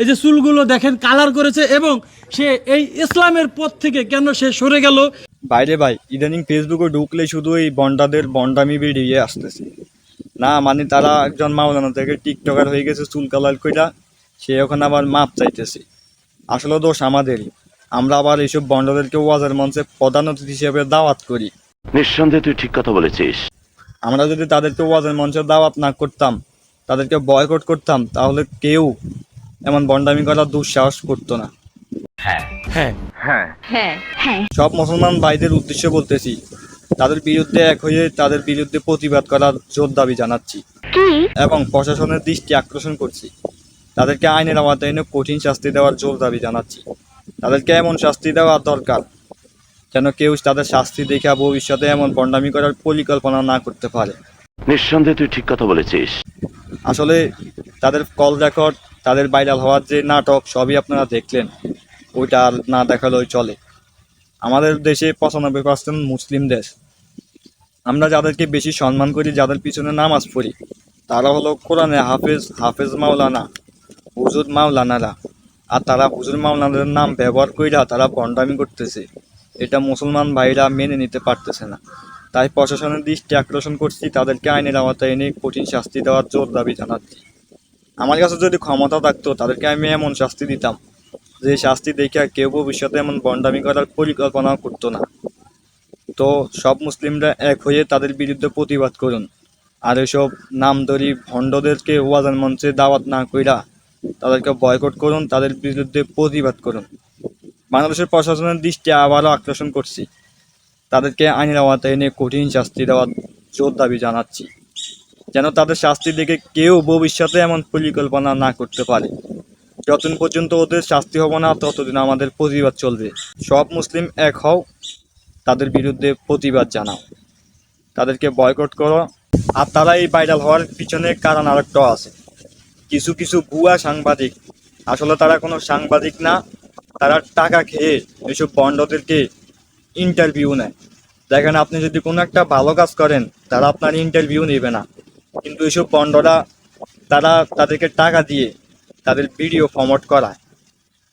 এই যে চুলগুলো দেখেন কালার করেছে এবং সে এই ইসলামের পথ থেকে কেন সে সরে গেল? বাইরে ভাই ইদানিং ফেসবুকে ঢুকলে শুধু এই বন্ডাদের বন্ডামি বেরিয়ে আসতেছে। না মানে তারা একজন মাওলানা থেকে টিকটকার হয়ে গেছে চুল কালার কইরা সে ওখানে আবার মাপ চাইতেছে। আসলে দোষ আমাদেরই। আমরা আবার এইসব বন্ডাদেরকে ওয়াজের মঞ্চে প্রধান অতিথি হিসেবে দাওয়াত করি। নিঃসন্দেহে তুই ঠিক কথা বলেছিস। আমরা যদি তাদেরকে ওয়াজের মঞ্চে দাওয়াত না করতাম তাদেরকে বয়কট করতাম তাহলে কেউ এমন বন্ডামি করার দুঃসাহস করতো না। হ্যাঁ। সব মুসলমান ভাইদের উদ্দেশ্য বলতেছি তাদের বিরুদ্ধে এক হয়ে তাদের বিরুদ্ধে প্রতিবাদ করার জোর দাবি জানাচ্ছি। এবং প্রশাসনের দৃষ্টি আকর্ষণ করছি। তাদেরকে আইনের আওতায় এনে কঠিন শাস্তি দেওয়ার জোর দাবি জানাচ্ছি। তাদেরকে এমন শাস্তি দেওয়া দরকার যেন কেউ তাদের শাস্তি দেখে ভবিষ্যতে এমন বন্ডামি করার পরিকল্পনা না করতে পারে। নিঃসন্দেহে তুই ঠিক কথা বলেছিস। আসলে তাদের কল রেকর্ড তাদের ভাইরাল হওয়ার যে নাটক সবই আপনারা দেখলেন। ওইটা আর না দেখালেও চলে। আমাদের দেশে পঁচানব্বই পার্সেন্ট মুসলিম দেশ। আমরা যাদেরকে বেশি সম্মান করি, যাদের পিছনে নামাজ পড়ি, তারা হলো কোরআনে হাফেজ হাফেজ মাওলানা, হুজুর মাওলানারা। আর তারা হুজুর মাওলানাদের নাম ব্যবহার কইরা তারা বন্ডামি করতেছে। এটা মুসলমান ভাইরা মেনে নিতে পারতেছে না। তাই প্রশাসনের দৃষ্টি আকর্ষণ করছি, তাদেরকে আইনের আওতায় এনে কঠিন শাস্তি দেওয়ার জোর দাবি জানাচ্ছি। আমার কাছে যদি ক্ষমতা থাকতো, তাদেরকে আমি এমন শাস্তি দিতাম যে শাস্তি দেখে কেউ ভবিষ্যতে এমন বন্ডামি করার পরিকল্পনাও করতো না। তো সব মুসলিমরা এক হয়ে তাদের বিরুদ্ধে প্রতিবাদ করুন। আর এসব নামদরি ভণ্ডদেরকে ওয়াজান মঞ্চে দাওয়াত না কইরা তাদেরকে বয়কট করুন, তাদের বিরুদ্ধে প্রতিবাদ করুন। বাংলাদেশের প্রশাসনের দৃষ্টি আবারও আকর্ষণ করছি। তাদেরকে আইনের আওতায় এনে কঠিন শাস্তি দেওয়ার জোর দাবি জানাচ্ছি। যেন তাদের শাস্তি দেখে কেউ ভবিষ্যতে এমন পরিকল্পনা না করতে পারে। যতদিন পর্যন্ত ওদের শাস্তি হবে না, ততদিন আমাদের প্রতিবাদ চলবে। সব মুসলিম এক হও, তাদের বিরুদ্ধে প্রতিবাদ জানাও। তাদেরকে বয়কট করো। আর তারা এই ভাইরাল হওয়ার পিছনে কারণ আরেকটাও আছে। কিছু কিছু ভুয়া সাংবাদিক, আসলে তারা কোনো সাংবাদিক না, তারা টাকা খেয়ে এইসব বন্ডদেরকে ইন্টারভিউ নেয়। দেখেন, আপনি যদি কোনো একটা ভালো কাজ করেন, তারা আপনার ইন্টারভিউ নেবে না। কিন্তু এইসব পণ্ডরা তারা তাদেরকে টাকা দিয়ে তাদের ভিডিও ফরম্যাট করায়।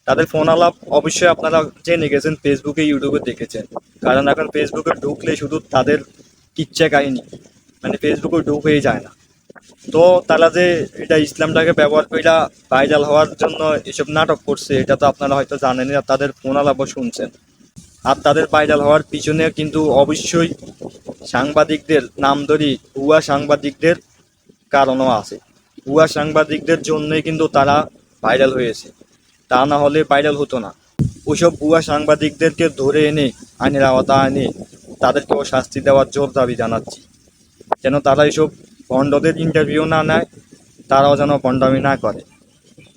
তাদের ফোন আলাপ অবশ্যই আপনারা জেনে গেছেন ফেসবুকে ইউটিউবে দেখেছেন। কারণ এখন ফেসবুকে ঢুকলে শুধু তাদের কিচ্ছা কাহিনী মানে ফেসবুকে ঢুকেই যায় না। তো তারা যে এটা ইসলামটাকে ব্যবহার করে ভাইরাল হওয়ার জন্য এসব নাটক করছে, এটা তো আপনারা হয়তো জানেন আর তাদের ফোন আলাপও শুনছেন। আর তাদের ভাইরাল হওয়ার পিছনে কিন্তু অবশ্যই সাংবাদিকদের নামধরি ভুয়া সাংবাদিকদের কারণও আছে। ভুয়া সাংবাদিকদের জন্যই কিন্তু তারা ভাইরাল হয়েছে। তা না হলে ভাইরাল হতো না। ওইসব ভুয়া সাংবাদিকদেরকে ধরে এনে, আইনের আওতা এনে তাদেরকেও শাস্তি দেওয়ার জোর দাবি জানাচ্ছি। যেন তারা এইসব ভণ্ডদের ইন্টারভিউ না নেয়, তারাও যেন ভণ্ডামি না করে।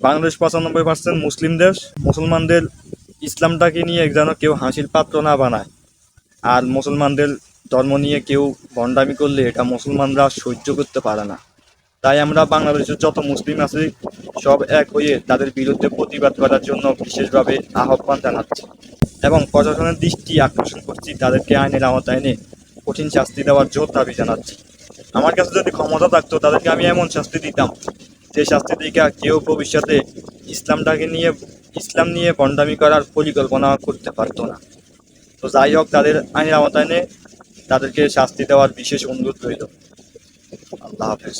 বাংলাদেশ পঁচানব্বই পার্সেন্ট মুসলিম দেশ, মুসলমানদের ইসলামটাকে নিয়ে যেন কেউ হাসির পাত্র না বানায়। আর মুসলমানদের ধর্ম নিয়ে কেউ ভণ্ডামি করলে এটা মুসলমানরা সহ্য করতে পারে না। তাই আমরা বাংলাদেশের যত মুসলিম আছে, সব এক হয়ে তাদের বিরুদ্ধে প্রতিবাদ করার জন্য বিশেষভাবে আহ্বান জানাচ্ছি এবং প্রশাসনের দৃষ্টি আকর্ষণ করছি, তাদেরকে আইনের আওতায় এনে কঠিন শাস্তি দেওয়ার জোর দাবি জানাচ্ছি। আমার কাছে যদি ক্ষমতা থাকতো, তাদেরকে আমি এমন শাস্তি দিতাম যে শাস্তি দিকে কেউ ভবিষ্যতে ইসলামটাকে নিয়ে, ইসলাম নিয়ে বন্ডামি করার পরিকল্পনা করতে পারতো না। তো যাই হোক, তাদের আইনের আওতায় এনে তাদেরকে শাস্তি দেওয়ার বিশেষ অনুরোধ রইল। আল্লাহ হাফেজ।